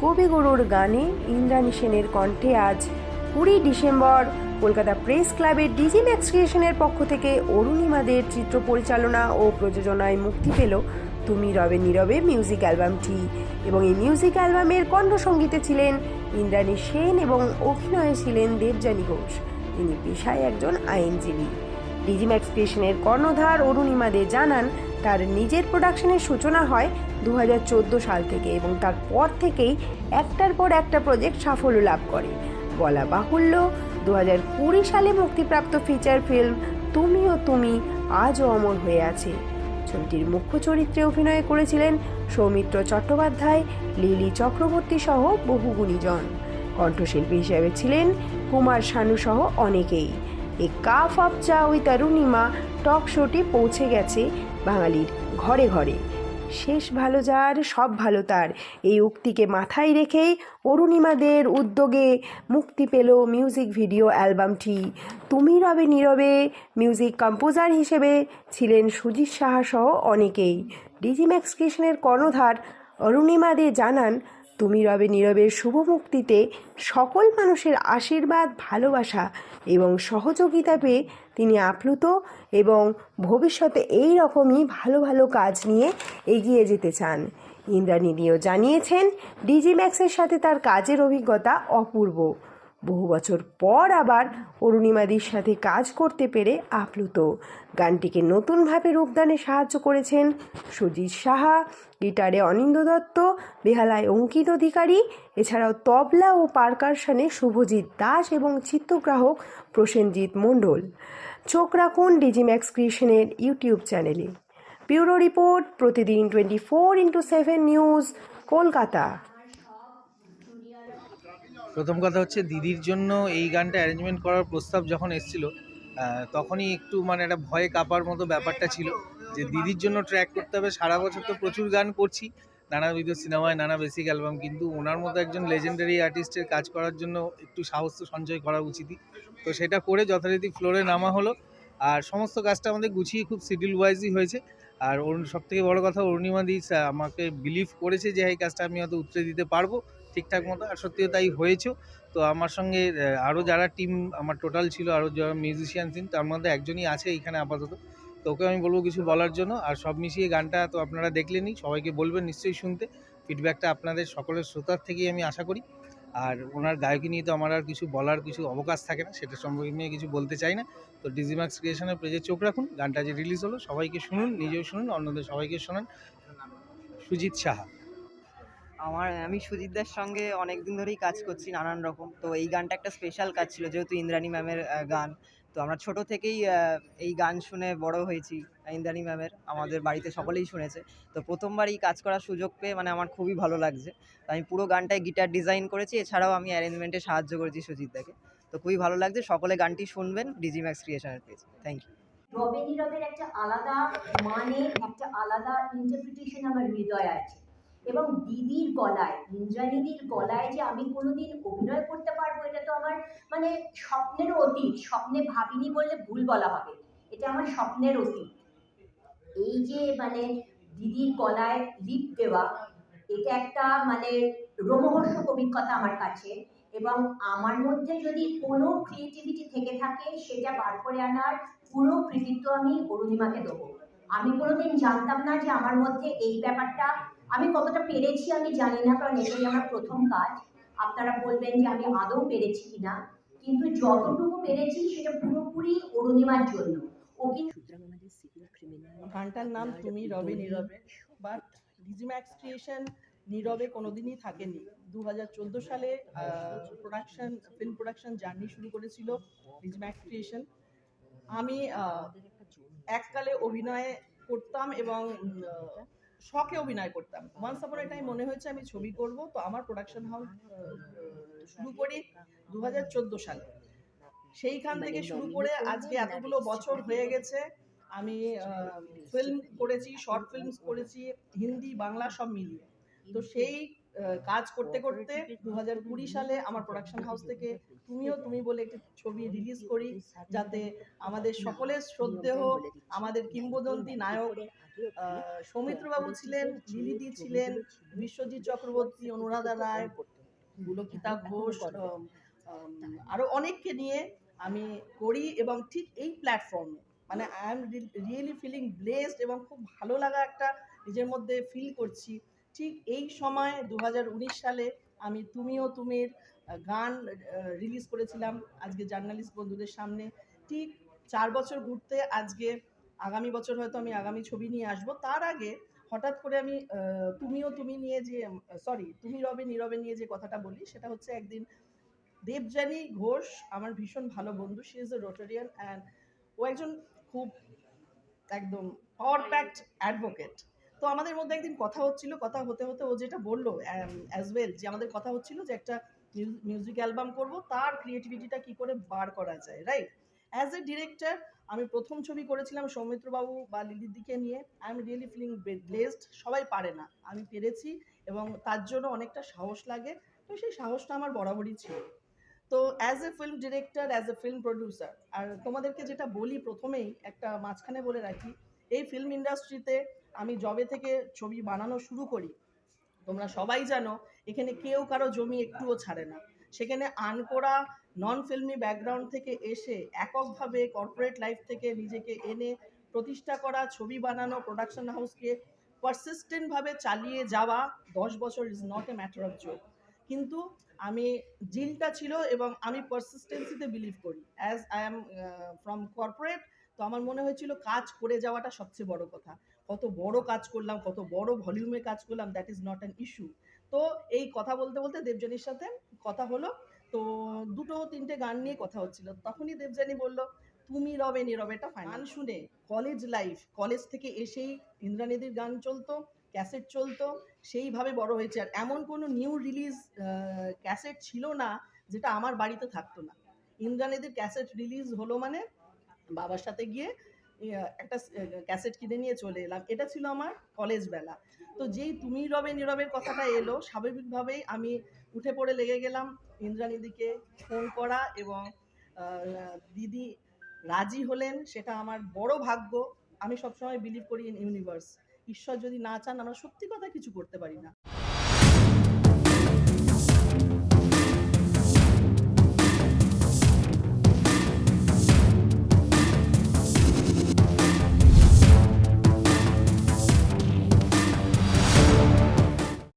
কবিগুরুর গানে ইন্দ্রাণী সেনের কণ্ঠে আজ কুড়ি ডিসেম্বর। কলকাতা প্রেস ক্লাবের ডিজি ম্যাক্স ক্রিয়েশনের পক্ষ থেকে অরুণিমাদের চিত্র পরিচালনা ও প্রযোজনায় মুক্তি পেল তুমি রবে নীরবে মিউজিক অ্যালবামটি এবং এই মিউজিক অ্যালবামের কণ্ঠসঙ্গীতে ছিলেন ইন্দ্রাণী সেন এবং অভিনয়ে ছিলেন দেবযানী ঘোষ। তিনি পেশায় একজন আইনজীবী। ডিজিম্যাক্স ক্রিয়েশনের কর্ণধার অরুণিমা দে জানান তার নিজের প্রোডাকশনের সূচনা হয় দু হাজার চোদ্দ সাল থেকে এবং তারপর থেকেই একটার পর একটা প্রজেক্ট সাফল্য লাভ করে। বলা বাহুল্য দু কুড়ি সালে মুক্তিপ্রাপ্ত ফিচার ফিল্ম তুমি ও তুমি আজও অমর হয়ে আছে। ছবিটির মুখ্য চরিত্রে অভিনয় করেছিলেন সৌমিত্র চট্টোপাধ্যায়, লিলি চক্রবর্তী সহ বহু গুণীজন। কণ্ঠশিল্পী হিসেবে ছিলেন কুমার শানু সহ অনেকেই। এ কাফ আপ চা ওই তারুণিমা টক শোটি পৌঁছে গেছে বাঙালির ঘরে ঘরে। শেষ ভালো যার, সব ভালো তার। এই উক্তিকে মাথায় রেখেই অরুণিমাদের উদ্যোগে মুক্তি পেল মিউজিক ভিডিও অ্যালবামটি। তুমি রবে নীরবে মিউজিক কম্পোজার হিসেবে ছিলেন সুজিত সাহা সহ অনেকেই। ডিজিম্যাক্স কৃষ্ণের কর্ণধার অরুণিমাদে জানান তুমি রবে নীরবের শুভ মুক্তিতে সকল মানুষের আশীর্বাদ, ভালোবাসা এবং সহযোগিতা পেয়ে তিনি আপ্লুত এবং ভবিষ্যতে এই রকমই ভালো ভালো কাজ নিয়ে এগিয়ে যেতে চান। ইন্দ্রাণীদিও জানিয়েছেন ডিজি ম্যাক্সের সাথে তার কাজের অভিজ্ঞতা অপূর্ব। বহু বছর পর আবার অরুণিমাদির সাথে কাজ করতে পেরে আপ্লুত। গানটিকে নতুনভাবে রূপদানে সাহায্য করেছেন সুজিত সাহা, গিটারে অনিন্দ দত্ত, বেহালায় অঙ্কিত অধিকারী, এছাড়াও তবলা ও পারকারশনে শুভজিৎ দাস এবং চিত্রগ্রাহক প্রসেনজিৎ মণ্ডল। চোখ রাখুন ডিজিম্যাক্স ক্রিয়েশনের ইউটিউব চ্যানেলে। ব্যুরো রিপোর্ট, প্রতিদিন twenty four into seven news, Kolkata. প্রথম কথা হচ্ছে দিদির জন্য এই গানটা অ্যারেঞ্জমেন্ট করার প্রস্তাব যখন এসেছিল তখনই একটু মানে একটা ভয়ে কাঁপার মতো ব্যাপারটা ছিল যে দিদির জন্য ট্র্যাক করতে হবে। সারা বছর তো প্রচুর গান করছি, নানাবিধ সিনেমায় নানা বেসিক অ্যালবাম কিন্তু ওনার মতো একজন লেজেন্ডারি আর্টিস্টের কাজ করার জন্য একটু সাহস সঞ্চয় করা উচিতই। তো সেটা করে যথারীতি ফ্লোরে নামা হলো। আর সমস্ত কাজটা আমাদের গুছিয়ে খুব শিডিউল ওয়াইজই হয়েছে। আর অরুণ সব থেকে বড় কথা অরুণিমা দি আমাকে বিলিভ করেছে যে, এই কাজটা আমি হয়তো উত্তরে দিতে পারব। ঠিকঠাক মতো, আর সত্যিও তাই হয়েছেও। তো আমার সঙ্গে আরও যারা টিম আমার টোটাল ছিল আরও যারা মিউজিশিয়ান ছিলেন তার মধ্যে একজনই আছে এইখানে আপাতত। তো ওকে আমি বলব কিছু বলার জন্য। আর সব মিশিয়ে গানটা তো আপনারা দেখলেনই সবাইকে বলবেন নিশ্চয়ই শুনতে। ফিডব্যাকটা আপনাদের সকলের শ্রোতার থেকেই আমি আশা করি। আর ওনার গায়কি নিয়ে তো আমার আর কিছু বলার কিছু অবকাশ থাকে না, সেটা সম্পর্কে নিয়ে কিছু বলতে চাই না। তো ডিজিম্যাক্স ক্রিয়েশনের পেজে চোখ রাখুন, গানটা যে রিলিজ হলো, সবাইকে শুনুন, নিজেও শুনুন, অন্যদের সবাইকে শোনান। সুজিত সাহা। আমার, আমি সুজিতদার সঙ্গে অনেক দিন ধরেই কাজ করছি নানান রকম। তো এই গানটা একটা স্পেশাল কাজ ছিল, যেহেতু ইন্দ্রাণী ম্যামের গান। তো আমরা ছোট থেকেই এই গান শুনে বড় হয়েছি, ইন্দ্রাণী ম্যামের আমাদের বাড়িতে সকলেই শুনেছে। তো প্রথমবার এই কাজ করার সুযোগ পেয়ে মানে আমার খুবই ভালো লাগছে। তো আমি পুরো গানটায় গিটার ডিজাইন করেছি, এছাড়াও আমি অ্যারেঞ্জমেন্টে সাহায্য করেছি সুজিতদাকে। তো খুবই ভালো লাগছে, সকলে গানটি শুনবেন ডিজি ম্যাক্স ক্রিয়েশনের পেজ থ্যাংক ইউ রবে একটা আলাদা মানে একটা আলাদা ইন্টারপ্রিটেশন আমার হৃদয়ে আছে। এবং দিদির গলায় ইন্দ্রাণীদির গলায় যে আমি কোনোদিন অভিনয় করতে পারব, এটা তো আমার মানে স্বপ্নের অতীত, স্বপ্নে ভাবিনি বললে ভুল বলা হবে। এটা আমার স্বপ্নের অতীত। এই যে মানে দিদির গলায় লিপ দেওয়া, এটা একটা মানে রোমহর্ষক অভিজ্ঞতা আমার কাছে এবং আমার মধ্যে যদি কোনো ক্রিয়েটিভিটি থেকে থাকে, সেটা বার করে আনার পুরো কৃতিত্ব আমি অরুণিমাকে দেবো। আমি কোনোদিন জানতাম না যে আমার মধ্যে এই ব্যাপারটা আমি কতটা পেরেছি আমি জানি না কারণ এটাই আমার প্রথম কাজ। আপনারা বলবেন যে আমি আদৌ পেরেছি কিনা কিন্তু যতটুকু পেরেছি সেটা পুরোপুরি অরুণিমার জন্য। ও কিন্তু গানটার নাম তুমি রবে নীরবে। বাট ডিজিম্যাক্স ক্রিয়েশন নীরবে কোনোদিনই থাকেনি। দু হাজার চোদ্দ সালে প্রোডাকশন ফিল্ম প্রোডাকশন জার্নি শুরু করেছিল ডিজিম্যাক্স ক্রিয়েশন আমি এককালে অভিনয় করতাম এবং শখে অভিনয় করতাম। ওয়ান্স আপন এটাই মনে হয়েছে আমি ছবি করব তো আমার প্রোডাকশন হাউস শুরু করি দু হাজার চোদ্দ সালে। সেইখান থেকে শুরু করে আজকে এতগুলো বছর হয়ে গেছে। আমি ফিল্ম করেছি শর্ট ফিল্মস করেছি হিন্দি বাংলা সব মিলিয়ে। তো সেই কাজ করতে করতে দু হাজার কুড়ি সালে আমার প্রোডাকশন হাউস থেকে তুমিও তুমি বলে একটি ছবি রিলিজ করি যাতে আমাদের সকলের শ্রদ্ধেয় আমাদের কিংবদন্তি নায়ক সৌমিত্রবাবু ছিলেন লিলিদি ছিলেন বিশ্বজিৎ চক্রবর্তী অনুরাধা রায় পুলকিতা ঘোষ আম, আম, আরও অনেককে নিয়ে আমি করি এবং ঠিক এই প্ল্যাটফর্মে মানে I am really feeling blessed এবং খুব ভালো লাগা একটা নিজের মধ্যে ফিল করছি। ঠিক এই সময় দু হাজার উনিশ সালে আমি তুমিও তুমির গান রিলিজ করেছিলাম। আজকে জার্নালিস্ট বন্ধুদের সামনে। ঠিক চার বছর ঘুরতে আজকে আগামী বছর হয়তো আমি আগামী ছবি নিয়ে আসব। তার আগে হঠাৎ করে আমি তুমিও তুমি নিয়ে যে সরি তুমি রবে নীরবে নিয়ে যে কথাটা বলি, সেটা হচ্ছে একদিন দেবযানী ঘোষ আমার ভীষণ ভালো বন্ধু she is a Rotarian and ও একজন খুব একদম পাওয়ার প্যাকড অ্যাডভোকেট তো আমাদের মধ্যে একদিন কথা হচ্ছিল, কথা হতে হতে ও যেটা বলল অ্যাজ ওয়েল যে আমাদের কথা হচ্ছিল যে একটা মিউজিক অ্যালবাম করব, তার ক্রিয়েটিভিটিটা কি করে বার করা যায় রাইট অ্যাজ এ ডিরেক্টর আমি প্রথম ছবি করেছিলাম সৌমিত্রবাবু বা লিলিদিকে নিয়ে। I am really feeling blessed সবাই পারে না। আমি পেরেছি এবং তার জন্য অনেকটা সাহস লাগে। তো সেই সাহসটা আমার বরাবরই ছিল। তো as a film director as a film producer আর তোমাদেরকে যেটা বলি প্রথমেই, একটা মাঝখানে বলে রাখি, এই ফিল্ম ইন্ডাস্ট্রিতে আমি জবে থেকে ছবি বানানো শুরু করি। তোমরা সবাই জানো, এখানে কেউ কারও জমি একটুও ছাড়ে না। সেখানে আনকোরা নন ফিল্মি ব্যাকগ্রাউন্ড থেকে এসে এককভাবে কর্পোরেট লাইফ থেকে নিজেকে এনে প্রতিষ্ঠা করা, ছবি বানানো প্রোডাকশন হাউসকে পারসিস্টেন্টভাবে চালিয়ে যাওয়া দশ বছর is not a matter of joke কিন্তু আমি জিলটা ছিল এবং আমি পারসিস্টেন্সিতে বিলিভ করি। As I am from corporate তো আমার মনে হয়েছিল কাজ করে যাওয়াটা সবচেয়ে বড় কথা। কত বড় কাজ করলাম কত বড় ভলিউমে কাজ করলাম that is not an issue তো এই কথা বলতে বলতে দেবজানির সাথে কথা হলো। তো দুটো তিনটে গান নিয়ে কথা হচ্ছিল। তখনই দেবজানি বলল তুমি রবে নীরবে। এটা গান শুনে কলেজ লাইফ কলেজ থেকে এসেই ইন্দ্রানিধির গান চলতো ক্যাসেট চলতো সেইভাবে বড় হয়েছে। আর এমন কোনো নিউ রিলিজ ক্যাসেট ছিল না যেটা আমার বাড়িতে থাকতো না। ইন্দ্রানিধির ক্যাসেট রিলিজ হলো মানে বাবার সাথে গিয়ে একটা ক্যাসেট কিনে নিয়ে চলে এলাম। এটা ছিল আমার কলেজ বেলা। তো যেই তুমি রবে নীরবের কথাটা এলো, স্বাভাবিকভাবেই আমি উঠে পড়ে লেগে গেলাম ইন্দ্রানিদিকে ফোন করা এবং দিদি রাজি হলেন, সেটা আমার বড় ভাগ্য। আমি সবসময় বিলিভ করি ইন ইউনিভার্স ঈশ্বর যদি না চান, আমরা সত্যি কথা কিছু করতে পারি না।